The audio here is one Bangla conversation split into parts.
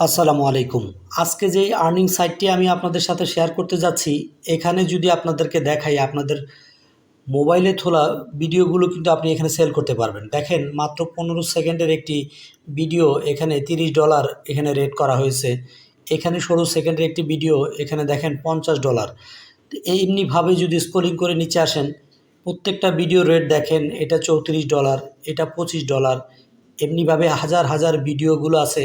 আসসালামু আলাইকুম। আজকে যে আর্নিং সাইটটি আমি আপনাদের সাথে শেয়ার করতে যাচ্ছি, এখানে যদি আপনাদেরকে দেখাই আপনাদের মোবাইলে তোলা ভিডিওগুলো কিন্তু আপনি এখানে সেল করতে পারবেন। দেখেন, মাত্র পনেরো সেকেন্ডের একটি ভিডিও এখানে তিরিশ ডলার এখানে রেট করা হয়েছে। এখানে ষোলো সেকেন্ডের একটি ভিডিও এখানে দেখেন পঞ্চাশ ডলার এমনিভাবে যদি স্ক্রলিং করে নিচে আসেন, প্রত্যেকটা ভিডিও রেট দেখেন, এটা চৌত্রিশ ডলার এটা পঁচিশ ডলার এমনিভাবে হাজার হাজার ভিডিওগুলো আছে।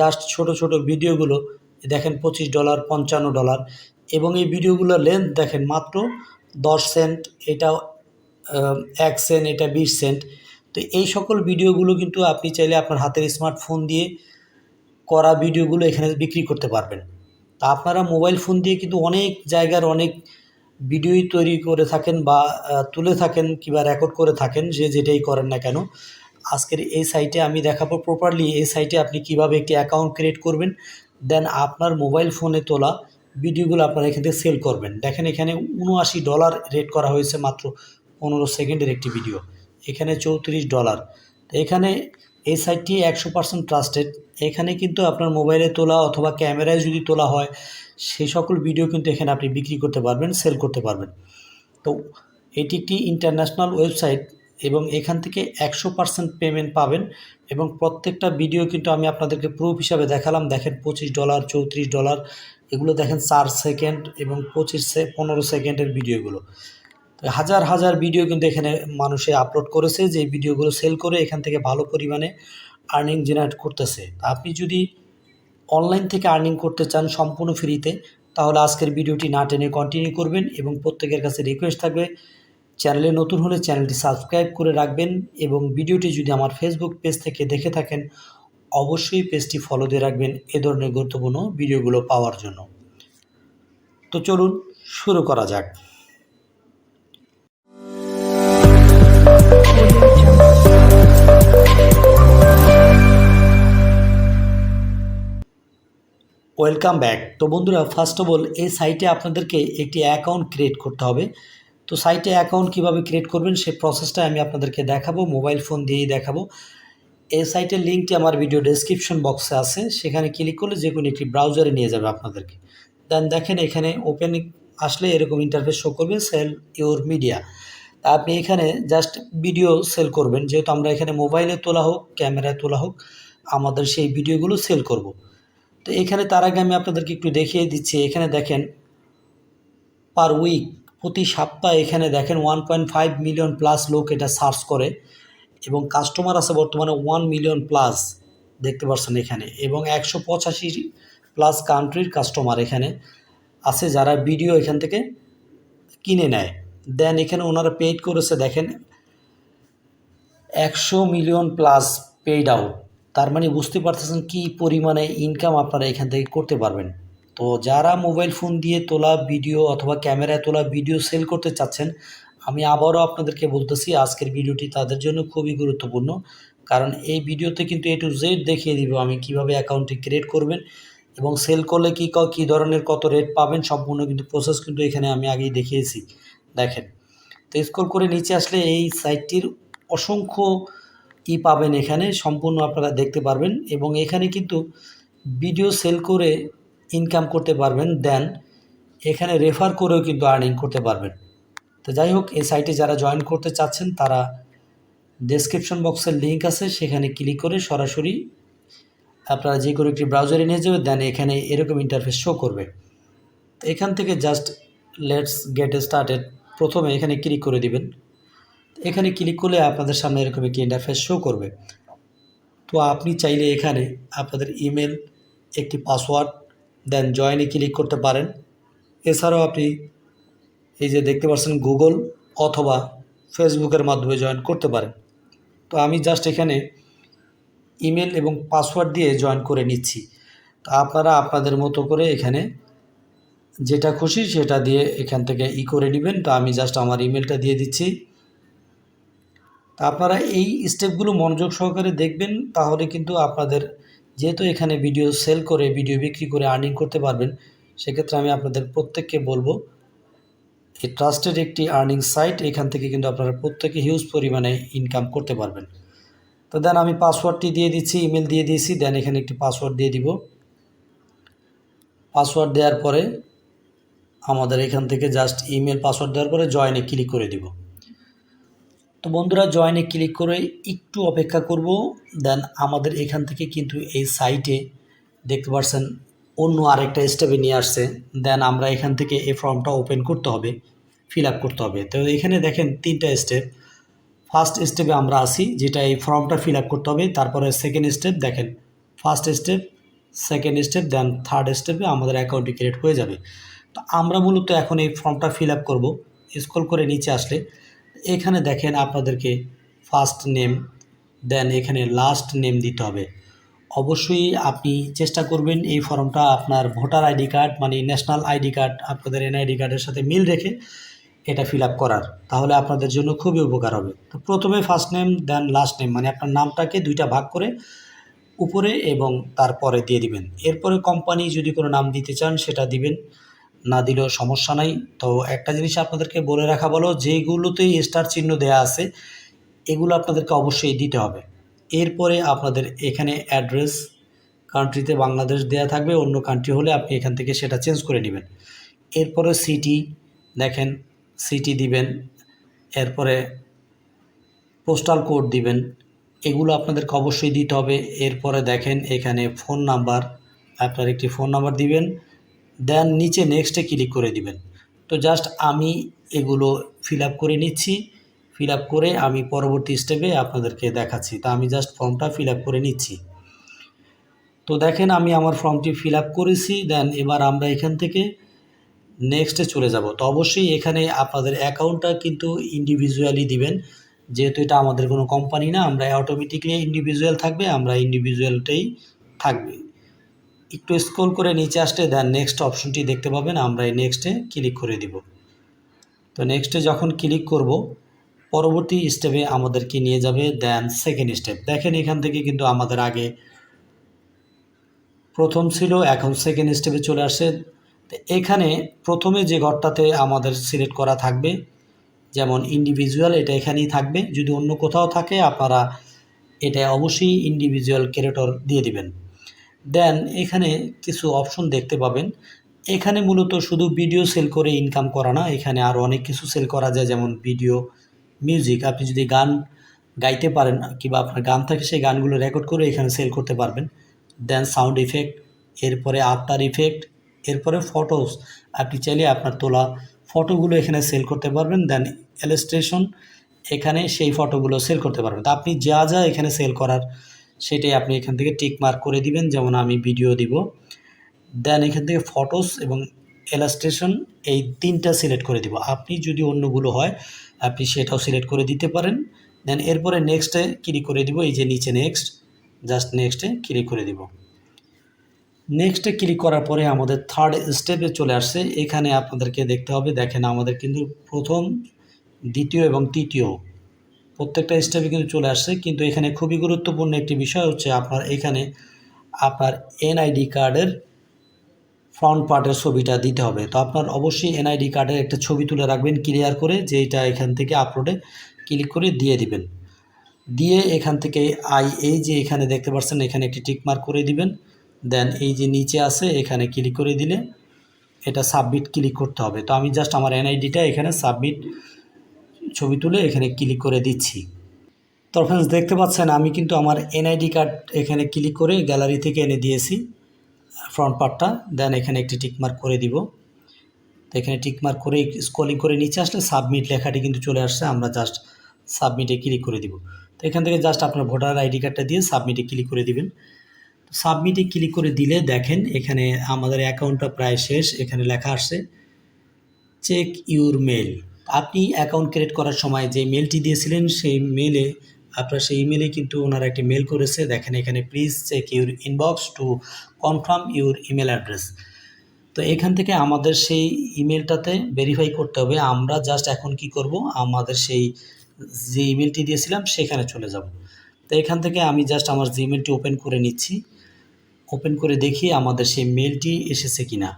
জাস্ট ছোট ছোট ভিডিওগুলো দেখেন পঁচিশ ডলার পঞ্চান্ন ডলার এবং এই ভিডিওগুলোর লেন্থ দেখেন মাত্র দশ সেন্ট এটা এক সেন্ট এটা বিশ সেন্ট তো এই সকল ভিডিওগুলো কিন্তু আপনি চাইলে আপনার হাতের স্মার্টফোন দিয়ে করা ভিডিওগুলো এখানে বিক্রি করতে পারবেন। তা আপনারা মোবাইল ফোন দিয়ে কিন্তু অনেক জায়গার অনেক ভিডিওই তৈরি করে থাকেন বা তুলে থাকেন কিংবা রেকর্ড করে থাকেন, যে যেটাই করেন না কেন। আজকের এই সাইটে আমি দেখাবো প্রপারলি এই সাইটে আপনি কীভাবে একটি অ্যাকাউন্ট ক্রিয়েট করবেন দেন আপনার মোবাইল ফোনে তোলা ভিডিওগুলো আপনারা এখান থেকে সেল করবেন। দেখেন এখানে উনআশি ডলার রেট করা হয়েছে মাত্র পনেরো সেকেন্ডের একটি ভিডিও এখানে চৌত্রিশ ডলার এখানে এই সাইটটি একশো পার্সেন্ট ট্রাস্টেড এখানে কিন্তু আপনার মোবাইলে তোলা অথবা ক্যামেরায় যদি তোলা হয় সেই সকল ভিডিও কিন্তু এখানে আপনি বিক্রি করতে পারবেন সেল করতে পারবেন। তো এটি একটি ইন্টারন্যাশনাল ওয়েবসাইট এবং এখান থেকে একশো পার্সেন্ট পেমেন্ট পাবেন এবং প্রত্যেকটা ভিডিও কিন্তু আমি আপনাদেরকে প্রুফ হিসাবে দেখালাম। দেখেন পঁচিশ ডলার চৌত্রিশ ডলার এগুলো দেখেন চার সেকেন্ড এবং পঁচিশ সে পনেরো সেকেন্ডের ভিডিওগুলো হাজার হাজার ভিডিও কিন্তু এখানে মানুষে আপলোড করেছে, যে ভিডিওগুলো সেল করে এখান থেকে ভালো পরিমাণে আর্নিং জেনারেট করতেছে। আপনি যদি অনলাইন থেকে আর্নিং করতে চান সম্পূর্ণ ফ্রিতে তাহলে আজকের ভিডিওটি না টেনে কন্টিনিউ করবেন এবং প্রত্যেকের কাছে রিকোয়েস্ট থাকবে চ্যানেলে নতুন হলে চ্যানেলটি সাবস্ক্রাইব করে রাখবেন এবং ভিডিওটি যদি আমার ফেসবুক পেজ থেকে দেখে থাকেন, অবশ্যই পেজটি ফলো দিয়ে রাখবেন এ ধরনের গুরুত্বপূর্ণ ভিডিওগুলো পাওয়ার জন্য। তো চলুন শুরু করা যাক। ওয়েলকাম ব্যাক তো বন্ধুরা ফার্স্ট অফ অল এই সাইটে আপনাদেরকে একটি অ্যাকাউন্ট ক্রিয়েট করতে হবে। তো সাইটে অ্যাকাউন্ট কীভাবে ক্রিয়েট করবেন সেই প্রসেসটা আমি আপনাদেরকে দেখাবো মোবাইল ফোন দিয়েই দেখাবো। এই সাইটের লিঙ্কটি আমার ভিডিও ডেসক্রিপশন বক্সে আছে, সেখানে ক্লিক করলে যে কোনো একটি ব্রাউজারে নিয়ে যাবে আপনাদেরকে। দেন দেখেন এখানে ওপেন আসলে এরকম ইন্টারফেস শো করবে সেল ইউর মিডিয়া আপনি এখানে জাস্ট ভিডিও সেল করবেন, যেহেতু আমরা এখানে মোবাইলে তোলা হোক ক্যামেরায় তোলা হোক, আমাদের সেই ভিডিওগুলো সেল করব। তো এখানে তার আগে আমি আপনাদেরকে একটু দেখিয়ে দিচ্ছি, এখানে দেখেন পার উইক প্রতি সপ্তাহে এখানে দেখেন one point five million plus লোক এটা সার্চ করে এবং কাস্টমার আছে বর্তমানে ওয়ান মিলিয়ন প্লাস দেখতে পাচ্ছেন এখানে এবং একশো পঁচাশি প্লাস কান্ট্রির কাস্টমার এখানে আছে যারা ভিডিও এখান থেকে কিনে নেয়। দেন এখানে ওনারা পেইড করেছে দেখেন একশো মিলিয়ন প্লাস পেইড আউট তার মানে বুঝতে পারতেছেন কী পরিমাণে ইনকাম আপনারা এখান থেকে করতে পারবেন। তো যারা মোবাইল ফোন দিয়ে তোলা ভিডিও অথবা ক্যামেরায় তোলা ভিডিও সেল করতে চাচ্ছেন, আমি আবারও আপনাদেরকে বলতেছি, আজকের ভিডিওটি তাদের জন্য খুবই গুরুত্বপূর্ণ। কারণ এই ভিডিওতে কিন্তু এ টু জেড দেখিয়ে দিব আমি কীভাবে অ্যাকাউন্টটি ক্রিয়েট করবেন এবং সেল করলে কী কী ধরনের কত রেট পাবেন, সম্পূর্ণ কিন্তু প্রসেস কিন্তু এখানে আমি আগেই দেখিয়েছি। দেখেন, তো স্ক্রল করে নিচে আসলে এই সাইটটির অসংখ্য ই পাবেন এখানে, সম্পূর্ণ আপনারা দেখতে পারবেন এবং এখানে কিন্তু ভিডিও সেল করে ইনকাম করতে পারবেন দেন এখানে রেফার করেও কিন্তু আর্নিং করতে পারবেন। তো যাই হোক, এই সাইটে যারা জয়েন করতে চাচ্ছেন, তারা ডেসক্রিপশন বক্সের লিঙ্ক আছে, সেখানে ক্লিক করে সরাসরি আপনারা যে কোনো একটি ব্রাউজারে নিয়ে যাবে দেন এখানে এরকম ইন্টারফেস শো করবে। এখান থেকে জাস্ট লেটস গেট স্টার্টেড প্রথমে এখানে ক্লিক করে দিবেন। এখানে ক্লিক করলে আপনাদের সামনে এরকম একটি ইন্টারফেস শো করবে। তো আপনি চাইলে এখানে আপনাদের ইমেল একটি পাসওয়ার্ড দেন জয়েনে ক্লিক করতে পারেন। এছাড়াও আপনি এই যে দেখতে পাচ্ছেন গুগল অথবা ফেসবুকের মাধ্যমে জয়েন করতে পারেন। তো আমি জাস্ট এখানে ইমেল এবং পাসওয়ার্ড দিয়ে জয়েন করে নিচ্ছি। তো আপনারা আপনাদের মতো করে এখানে যেটা খুশি সেটা দিয়ে এখান থেকে ই করে নেবেন। তো আমি জাস্ট আমার ইমেলটা দিয়ে দিচ্ছি। আপনারা এই স্টেপগুলো মনোযোগ সহকারে দেখবেন, তাহলে কিন্তু আপনাদের যেহেতু এখানে ভিডিও সেল করে ভিডিও বিক্রি করে আর্নিং করতে পারবেন, সেক্ষেত্রে আমি আপনাদের প্রত্যেককে বলব এই ট্রাস্টেড একটি আর্নিং সাইট এখান থেকে কিন্তু আপনারা প্রত্যেকে হিউজ পরিমাণে ইনকাম করতে পারবেন। তো দেন আমি পাসওয়ার্ডটি দিয়ে দিচ্ছি ইমেল দিয়ে দিয়েছি, দেন এখানে একটি পাসওয়ার্ড দিয়ে দিব। পাসওয়ার্ড দেওয়ার পরে আমাদের এখান থেকে জাস্ট ইমেল পাসওয়ার্ড দেওয়ার পরে জয়েনে ক্লিক করে দিব। তো বন্ধুরা জয়েনে ক্লিক করে একটু অপেক্ষা করব দেন আমাদের এখান থেকে কিন্তু এই সাইটে দেখতে পাচ্ছেন অন্য আরেকটা স্টেপে নিয়ে আসছে দেন আমরা এখান থেকে এই ফর্মটা ওপেন করতে হবে ফিল আপ করতে হবে। তো এখানে দেখেন তিনটা স্টেপ ফার্স্ট স্টেপে আমরা আসি যেটা এই ফর্মটা ফিল আপ করতে হবে, তারপরে সেকেন্ড স্টেপ দেখেন first step second step then third স্টেপে আমাদের অ্যাকাউন্টটি ক্রিয়েট হয়ে যাবে। তো আমরা মূলত এখন এই ফর্মটা ফিল আপ করব স্ক্রল করে নিচে আসলে এখানে দেখেন আপনাদেরকে ফার্স্ট নেম দেন এখানে লাস্ট নেম দিতে হবে। অবশ্যই আপনি চেষ্টা করবেন এই ফর্মটা আপনার ভোটার আইডি কার্ড মানে ন্যাশনাল আইডি কার্ড, আপনাদের এনআইডি কার্ডের সাথে মিল রেখে এটা ফিল আপ করার। তাহলে আপনাদের জন্য খুবই উপকার হবে। তো প্রথমে first name then last name মানে আপনার নামটাকে দুইটা ভাগ করে উপরে এবং তারপরে দিয়ে দিবেন। এরপরে কোম্পানি যদি কোনো নাম দিতে চান, সেটা দিবেন। না দিলেও সমস্যা নাই। তো একটা জিনিস আপনাদেরকে বলে রাখা বলো যেগুলোতেই স্টার চিহ্ন দেয়া আছে, এগুলো আপনাদেরকে অবশ্যই দিতে হবে। এরপরে আপনাদের এখানে অ্যাড্রেস কান্ট্রিতে বাংলাদেশ দেওয়া থাকবে, অন্য কান্ট্রি হলে আপনি এখান থেকে সেটা চেঞ্জ করে নেবেন। এরপরে সিটি দেখেন সিটি দিবেন, এরপরে পোস্টাল কোড দিবেন, এগুলো আপনাদেরকে অবশ্যই দিতে হবে। এরপরে দেখেন, এখানে ফোন নাম্বার আপনার একটি ফোন নাম্বার দিবেন। দেন নিচে নেক্সটে ক্লিক করে দিবেন। তো জাস্ট আমি এগুলো ফিল করে নিচ্ছি। ফিল করে আমি পরবর্তী স্টেপে আপনাদেরকে দেখাচ্ছি। তা আমি জাস্ট ফর্মটা ফিল করে নিচ্ছি। তো দেখেন আমি আমার ফর্মটি ফিল করেছি। দেন এবার আমরা এখান থেকে নেক্সটে চলে যাব। তো অবশ্যই এখানে আপনাদের অ্যাকাউন্টটা কিন্তু ইন্ডিভিজুয়ালি দিবেন। যেহেতু এটা আমাদের কোনো কোম্পানি না, আমরা অটোমেটিকলি ইন্ডিভিজুয়াল থাকবে, আমরা ইন্ডিভিজুয়ালটাই থাকবে। একটু স্ক্রল করে নিচে আসলে দেন নেক্সট অপশনটি দেখতে পাবেন, আমরা এই নেক্সটে ক্লিক করে দিব। তো নেক্সটে যখন ক্লিক করব, পরবর্তী স্টেপে আমাদেরকে নিয়ে যাবে দেন সেকেন্ড স্টেপ দেখেন এখান থেকে কিন্তু আমাদের আগে প্রথম ছিল, এখন সেকেন্ড স্টেপে চলে আসে এখানে প্রথমে যে ঘরটাতে আমাদের সিলেক্ট করা থাকবে, যেমন ইন্ডিভিজুয়াল এটা এখানেই থাকবে। যদি অন্য কোথাও থাকে, আপনারা এটা অবশ্যই ইন্ডিভিজুয়াল ক্যারেটর দিয়ে দিবেন। দেন এখানে কিছু অপশন দেখতে পাবেন। এখানে মূলত শুধু ভিডিও সেল করে ইনকাম করা না, এখানে আরও অনেক কিছু সেল করা যায়, যেমন ভিডিও মিউজিক আপনি যদি গান গাইতে পারেন, কিংবা আপনার গান থাকে সেই গানগুলো রেকর্ড করে এখানে সেল করতে পারবেন। দেন সাউন্ড ইফেক্ট এরপরে আফটার ইফেক্ট এরপরে ফটোস আপনি চাইলে আপনার তোলা ফটোগুলো এখানে সেল করতে পারবেন। দেন এলাস্ট্রেশন এখানে সেই ফটোগুলো সেল করতে পারবেন। তো আপনি যা যা এখানে সেল করার সেটাই আপনি এখান থেকে টিক মার্ক করে দিবেন, যেমন আমি ভিডিও দিব। দেন এখান থেকে ফটোস এবং এলাস্ট্রেশন এই তিনটা সিলেক্ট করে দিব। আপনি যদি অন্যগুলো হয়, আপনি সেটাও সিলেক্ট করে দিতে পারেন। দেন এরপরে নেক্সটে ক্লিক করে দিব, এই যে নিচে নেক্সট জাস্ট নেক্সটে ক্লিক করে দিব। নেক্সটে ক্লিক করার পরে আমাদের থার্ড স্টেপে চলে আসছে। এখানে আপনাদেরকে দেখতে হবে, দেখেন আমাদের কিন্তু প্রথম, দ্বিতীয় এবং তৃতীয় প্রত্যেকটা স্টেপে কিন্তু চলে আসছে। কিন্তু এখানে খুবই গুরুত্বপূর্ণ একটি বিষয় হচ্ছে আপনার এখানে আপনার এনআইডি কার্ডের ফ্রন্ট পার্টের ছবিটা দিতে হবে। তো আপনার অবশ্যই এনআইডি কার্ডের একটা ছবি তুলে রাখবেন ক্লিয়ার করে যে এটা এখান থেকে আপলোডে ক্লিক করে দিয়ে দিবেন। দিয়ে এখান থেকে আই এই যে এখানে দেখতে পাচ্ছেন, এখানে একটি টিকমার্ক করে দিবেন। দেন এই যে নিচে আছে, এখানে ক্লিক করে দিলে এটা সাবমিট ক্লিক করতে হবে। তো আমি জাস্ট আমার এনআইডিটা এখানে সাবমিট ছবি তুলে এখানে ক্লিক করে দিচ্ছি। তো ফ্রেন্ডস দেখতে পাচ্ছেন, আমি কিন্তু আমার এনআইডি কার্ড এখানে ক্লিক করে গ্যালারি থেকে এনে দিয়েছি ফ্রন্ট পার্টটা দেন এখানে একটি টিকমার্ক করে দিব। তো এখানে টিকমার্ক করে স্কলিং করে নিচে আসলে সাবমিট লেখাটি কিন্তু চলে আসছে, আমরা জাস্ট সাবমিটে ক্লিক করে দিব। তো এখান থেকে জাস্ট আপনার ভোটার আইডি কার্ডটা দিয়ে সাবমিটে ক্লিক করে দিবেন। সাবমিটে ক্লিক করে দিলে দেখেন, এখানে আমাদের অ্যাকাউন্টটা প্রায় শেষ, এখানে লেখা আসছে চেক ইউর মেল আপনি অ্যাকাউন্ট ক্রিয়েট করার সময় যে মেলটি দিয়েছিলেন, সেই মেলে আপনার সেই ইমেলে কিন্তু ওনারা একটি মেল করেছে। দেখেন এখানে please check your inbox to confirm your email address তো এখান থেকে আমাদের সেই ইমেলটাতে ভেরিফাই করতে হবে, আমরা জাস্ট এখন কি করব? আমাদের সেই যে ইমেলটি দিয়েছিলাম, সেখানে চলে যাব। তো এখান থেকে আমি জাস্ট আমার জিমেলটি ওপেন করে নিচ্ছি। ওপেন করে দেখি আমাদের সেই মেলটি এসেছে কি না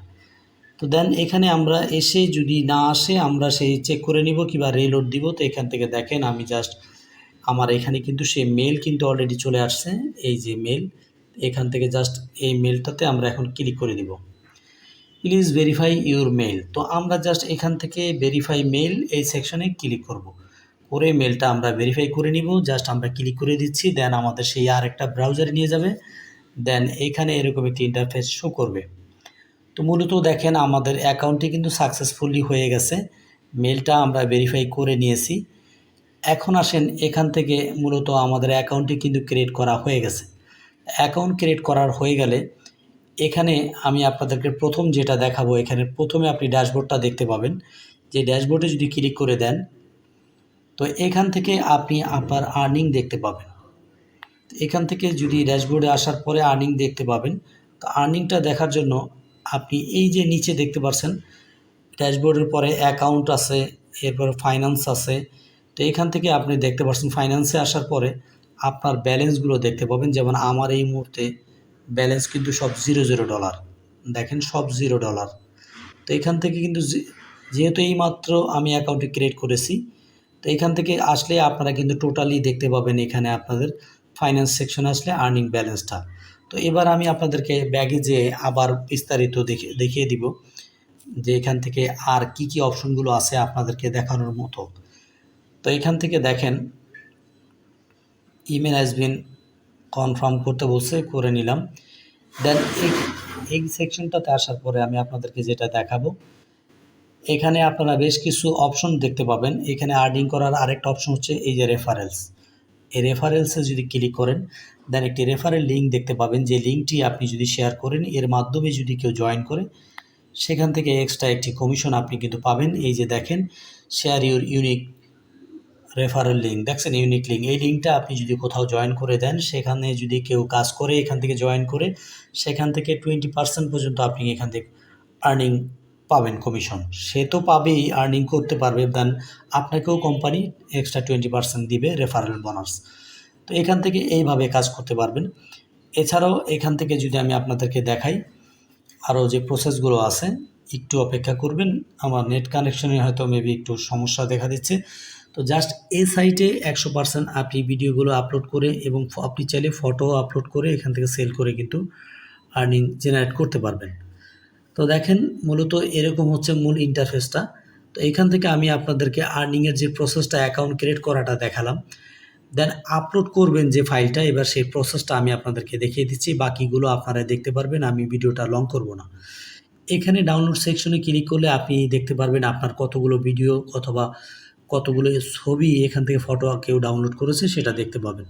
তো দেন এখানে আমরা এসে যদি না আসে, আমরা সেই চেক করে নিব কিংবা রিলোড দিব। তো এখান থেকে দেখেন আমি জাস্ট আমার এখানে কিন্তু সেই মেল কিন্তু অলরেডি চলে আসছে, এই যে মেল এখান থেকে জাস্ট এই মেলটাতে আমরা এখন ক্লিক করে দিব প্লিজ ভেরিফাই ইউর মেল তো আমরা জাস্ট এখান থেকে ভেরিফাই মেল এই সেকশনে ক্লিক করব। করে মেলটা আমরা ভেরিফাই করে নিব জাস্ট আমরা ক্লিক করে দিচ্ছি দেন আমাদের সেই আরেকটা ব্রাউজারে নিয়ে যাবে। দেন এইখানে এরকম একটি ইন্টারফেস শো করবে। তো মূলত দেখেন আমাদের অ্যাকাউন্টটি কিন্তু সাকসেসফুলি হয়ে গেছে। মেলটা আমরা ভেরিফাই করে নিয়েছি। এখন আসেন এখান থেকে মূলত আমাদের অ্যাকাউন্টটি কিন্তু ক্রিয়েট করা হয়ে গেছে। অ্যাকাউন্ট ক্রিয়েট করার হয়ে গেলে এখানে আমি আপনাদেরকে প্রথম যেটা দেখাবো, এখানে প্রথমে আপনি ড্যাশবোর্ডটা দেখতে পাবেন। যে ড্যাশবোর্ডে যদি ক্লিক করে দেন, তো এখান থেকে আপনি আপনার আর্নিং দেখতে পাবেন। এখান থেকে যদি ড্যাশবোর্ডে আসার পরে আর্নিং দেখতে পাবেন, তো আর্নিংটা দেখার জন্য আপনি এই যে নিচে দেখতে পাচ্ছেন ড্যাশবোর্ডের পরে অ্যাকাউন্ট আছে, এরপর ফাইন্যান্স আছে। তো এখান থেকে আপনি দেখতে পাচ্ছেন ফাইন্যান্সে আসার পরে আপনার ব্যালেন্সগুলো দেখতে পাবেন। যেমন আমার এই মুহূর্তে ব্যালেন্স কিন্তু সব জিরো জিরো ডলার। দেখেন, সব জিরো ডলার। তো এখান থেকে কিন্তু যেহেতু এই মাত্র আমি অ্যাকাউন্টটি ক্রিয়েট করেছি, তো এখান থেকে আসলে আপনারা কিন্তু টোটালি দেখতে পাবেন এখানে আপনাদের ফাইন্যান্স সেকশন আসলে আর্নিং ব্যালেন্সটা। তো এবার আমি আপনাদেরকে ব্যাগে যে আবার বিস্তারিত দেখে, দেখিয়ে দিব যে এখান থেকে আর কি কি অপশনগুলো আছে আপনাদেরকে দেখানোর মতো। তো এখান থেকে দেখেন ইমেল হ্যাজ বিন কনফার্ম করতে বলছে, করে নিলাম। দেন এই সেকশনটাতে আসার পরে আমি আপনাদেরকে যেটা দেখাবো, এখানে আপনারা বেশ কিছু অপশন দেখতে পাবেন। এখানে আর্নিং করার আরেকটা অপশন হচ্ছে এই যে রেফারেলস এই রেফারেলসে যদি ক্লিক করেন দেন একটি রেফারেল লিঙ্ক দেখতে পাবেন। যে লিঙ্কটি আপনি যদি শেয়ার করেন, এর মাধ্যমে যদি কেউ জয়েন করে, সেখান থেকে এক্সট্রা একটি কমিশন আপনি কিন্তু পাবেন। এই যে দেখেন share your unique referral link দেখছেন ইউনিক লিঙ্ক এই লিঙ্কটা আপনি যদি কোথাও জয়েন করে দেন, সেখানে যদি কেউ কাজ করে, এখান থেকে জয়েন করে, সেখান থেকে টোয়েন্টি পার্সেন্ট পর্যন্ত আপনি এখান থেকে আর্নিং পাবেন কমিশন সে তো পাবেই আর্নিং করতে পারবে। দেন আপনাকেও কোম্পানি এক্সট্রা টোয়েন্টি পার্সেন্ট দিবে রেফারেল বোনাস তো এখান থেকে এইভাবে কাজ করতে পারবেন। এছাড়াও এখান থেকে যদি আমি আপনাদেরকে দেখাই, আরও যে প্রসেসগুলো আছে, একটু অপেক্ষা করবেন। আমার নেট কানেকশনে হয়তো মেবি একটু সমস্যা দেখা দিচ্ছে। তো জাস্ট এই সাইটে একশো পার্সেন্ট আপনি ভিডিওগুলো আপলোড করে এবং আপনি চাইলে ফটো আপলোড করে এখান থেকে সেল করে কিন্তু আর্নিং জেনারেট করতে পারবেন। তো দেখেন, মূলত এরকম হচ্ছে মূল ইন্টারফেসটা তো এখান থেকে আমি আপনাদেরকে আর্নিংয়ের যে প্রসেসটা অ্যাকাউন্ট ক্রিয়েট করাটা দেখালাম। দেন আপলোড করবেন যে ফাইলটা এবার সেই প্রসেসটা আমি আপনাদেরকে দেখিয়ে দিচ্ছি। বাকিগুলো আপনারা দেখতে পারবেন, আমি ভিডিওটা লং করব না। এখানে ডাউনলোড সেকশনে ক্লিক করলে আপনি দেখতে পারবেন আপনার কতগুলো ভিডিও অথবা কতগুলো ছবি এখান থেকে ফটো কেউ ডাউনলোড করেছে, সেটা দেখতে পাবেন।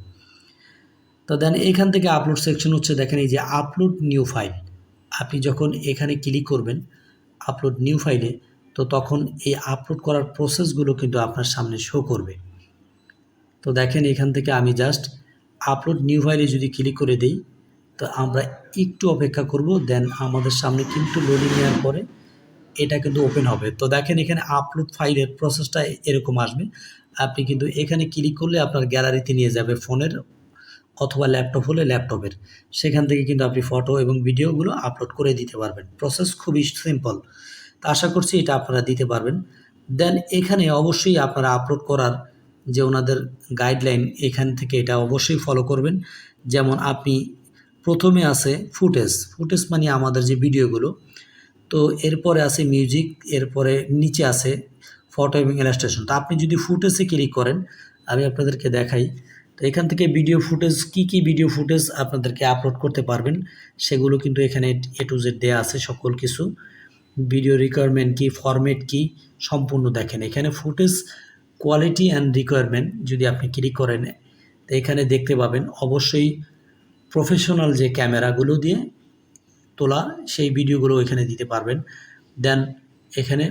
তো দেন এখান থেকে আপলোড সেকশন হচ্ছে, দেখেন এই যে আপলোড নিউ ফাইল আপনি যখন এখানে ক্লিক করবেন আপলোড নিউ ফাইলে তো তখন এই আপলোড করার প্রসেসগুলো কিন্তু আপনার সামনে শো করবে। তো দেখেন এখান থেকে আমি জাস্ট আপলোড নিউ ফাইলে যদি ক্লিক করে দেই, তো আমরা একটু অপেক্ষা করব দেন আমাদের সামনে কিন্তু লোডিং নেওয়ার পরে এটা কিন্তু ওপেন হবে। তো দেখেন এখানে আপলোড ফাইলের প্রসেসটা এরকম আসবে। আপনি কিন্তু এখানে ক্লিক করলে আপনার গ্যালারিতে নিয়ে যাবে ফোনের অথবা ল্যাপটপ হলে ল্যাপটপের সেখান থেকে কিন্তু আপনি ফটো এবং ভিডিওগুলো আপলোড করে দিতে পারবেন। প্রসেস খুবই সিম্পল তা আশা করছি এটা আপনারা দিতে পারবেন। দেন এখানে অবশ্যই আপনারা আপলোড করার যে ওনাদের গাইডলাইন এখান থেকে এটা অবশ্যই ফলো করবেন। যেমন আপনি প্রথমে আছে ফুটেজ ফুটেজ মানে আমাদের যে ভিডিওগুলো তো এরপরে আছে মিউজিক এরপরে নিচে আছে ফটো এবং ইলাস্ট্রেশন তো আপনি যদি ফুটেজে ক্লিক করেন, আমি আপনাদেরকে দেখাই। তো এখান থেকে ভিডিও ফুটেজ কি কি ভিডিও ফুটেজ আপনাদেরকে আপলোড করতে পারবেন, সেগুলো কিন্তু এখানে এ টু জেড দেওয়া আছে সকল কিছু। ভিডিও রিকোয়ারমেন্ট কি ফরম্যাট কি, সম্পূর্ণ দেখেন। এখানে ফুটেজ কোয়ালিটি অ্যান্ড রিকোয়ারমেন্ট যদি আপনি ক্লিক করেন, তো এখানে দেখতে পাবেন অবশ্যই প্রফেশনাল যে ক্যামেরাগুলো দিয়ে তোলা, সেই ভিডিওগুলো এখানে দিতে পারবেন। দেন এখানে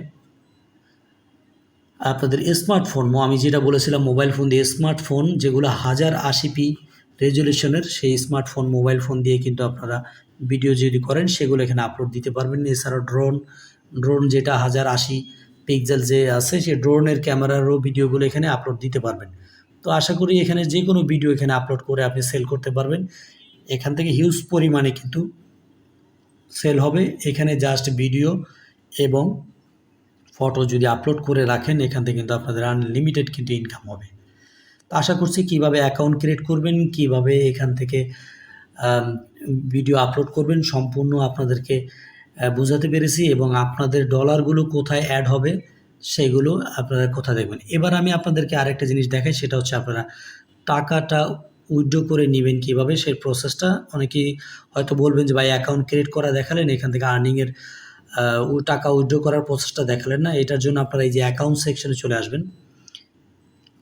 আপনাদের স্মার্টফোন আমি যেটা বলেছিলাম মোবাইল ফোন দিয়ে স্মার্টফোন যেগুলো হাজার আশি পি রেজলিউশনের সেই স্মার্টফোন মোবাইল ফোন দিয়ে কিন্তু আপনারা ভিডিও যদি করেন, সেগুলো এখানে আপলোড দিতে পারবেন। এছাড়াও ড্রোন ড্রোন যেটা হাজার আশি পিক্সেল যে আছে, সেই ড্রোনের ক্যামেরারও ভিডিওগুলো এখানে আপলোড দিতে পারবেন। তো আশা করি এখানে যে কোনো ভিডিও এখানে আপলোড করে আপনি সেল করতে পারবেন। এখান থেকে হিউজ পরিমাণে কিন্তু সেল হবে। এখানে জাস্ট ভিডিও এবং ফটো যদি আপলোড করে রাখেন, এখান থেকে কিন্তু আপনাদের আনলিমিটেড কিন্তু ইনকাম হবে। তো আশা করছি কীভাবে অ্যাকাউন্ট ক্রিয়েট করবেন, কীভাবে এখান থেকে ভিডিও আপলোড করবেন, সম্পূর্ণ আপনাদেরকে বোঝাতে পেরেছি এবং আপনাদের ডলারগুলো কোথায় অ্যাড হবে সেইগুলো আপনারা কোথায় দেখবেন। এবার আমি আপনাদেরকে আরেকটা জিনিস দেখাই, সেটা হচ্ছে আপনারা টাকাটা উইথড্র করে নেবেন কীভাবে, সেই প্রসেসটা অনেকেই হয়তো বলবেন যে, ভাই অ্যাকাউন্ট ক্রিয়েট করা দেখালেন, এখান থেকে আর্নিংয়ের টাকা উইথড্র করার প্রসেসটা দেখালেন না। এটার জন্য আপনারা এই যে অ্যাকাউন্ট সেকশনে চলে আসবেন।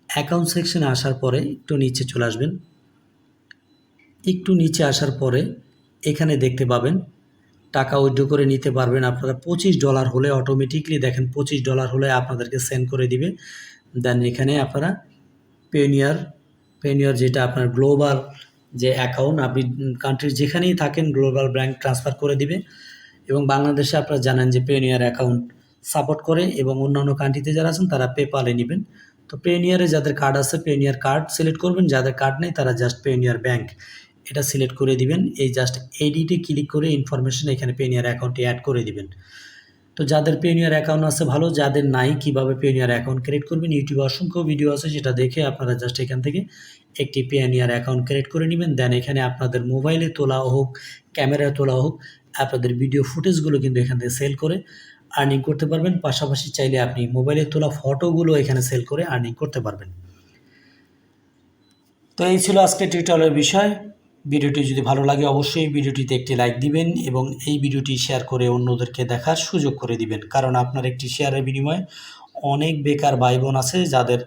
অ্যাকাউন্ট সেকশনে আসার পরে একটু নিচে চলে আসবেন। একটু নিচে আসার পরে এখানে দেখতে পাবেন টাকা উইথড্র করে নিতে পারবেন। আপনারা পঁচিশ ডলার হলে অটোমেটিকলি দেখেন, পঁচিশ ডলার হলে আপনাদেরকে সেন্ড করে দিবে। দেন এখানে আপনারা পেনিয়ার পেনিয়ার যেটা আপনার গ্লোবাল যে অ্যাকাউন্ট আপনি কান্ট্রির যেখানেই থাকেন গ্লোবাল ব্যাংক ট্রান্সফার করে দিবে। এবং বাংলাদেশে আপনারা জানেন যে পেনিয়ার অ্যাকাউন্ট সাপোর্ট করে এবং অন্যান্য কান্ট্রিতে যারা আছেন, তারা পেপালে নেবেন। তো পেনিয়ারে যাদের কার্ড আছে পেনিয়ার কার্ড সিলেক্ট করবেন। যাদের কার্ড নেই, তারা জাস্ট পেনিয়ার ব্যাংক এটা সিলেক্ট করে দিবেন। এই জাস্ট এডিটে ক্লিক করে ইনফরমেশন এখানে পেনিয়ার অ্যাকাউন্টে অ্যাড করে দিবেন। তো যাদের পেনিয়ার অ্যাকাউন্ট আছে ভালো, যাদের নাই, কীভাবে পেনিয়ার অ্যাকাউন্ট ক্রিয়েট করবেন? ইউটিউবে অসংখ্য ভিডিও আছে, যেটা দেখে আপনারা জাস্ট এখান থেকে একটি পেনিয়ার অ্যাকাউন্ট ক্রিয়েট করে নেবেন। দেন এখানে আপনাদের মোবাইলে তোলা হোক ক্যামেরায় তোলা হোক, আপনাদের ভিডিও ফুটেজগুলো কিন্তু এখান থেকে সেল করে আর্নিং করতে পারবেন। পাশাপাশি চাইলে আপনি মোবাইলে তোলা ফটোগুলো এখানে সেল করে আর্নিং করতে পারবেন। তো এই ছিল আজকে টিউটোরিয়ালের বিষয়। ভিডিওটি যদি ভালো লাগে অবশ্যই ভিডিওটিতে একটি লাইক দিবেন এবং এই ভিডিওটি শেয়ার করে অন্যদেরকে দেখার সুযোগ করে দিবেন। কারণ আপনার একটি শেয়ারের বিনিময়ে অনেক বেকার ভাই বোন আছে যাদের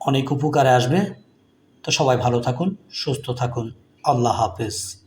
অনেক উপকারে আসবে। তো সবাই ভালো থাকুন, সুস্থ থাকুন। আল্লাহ হাফেজ।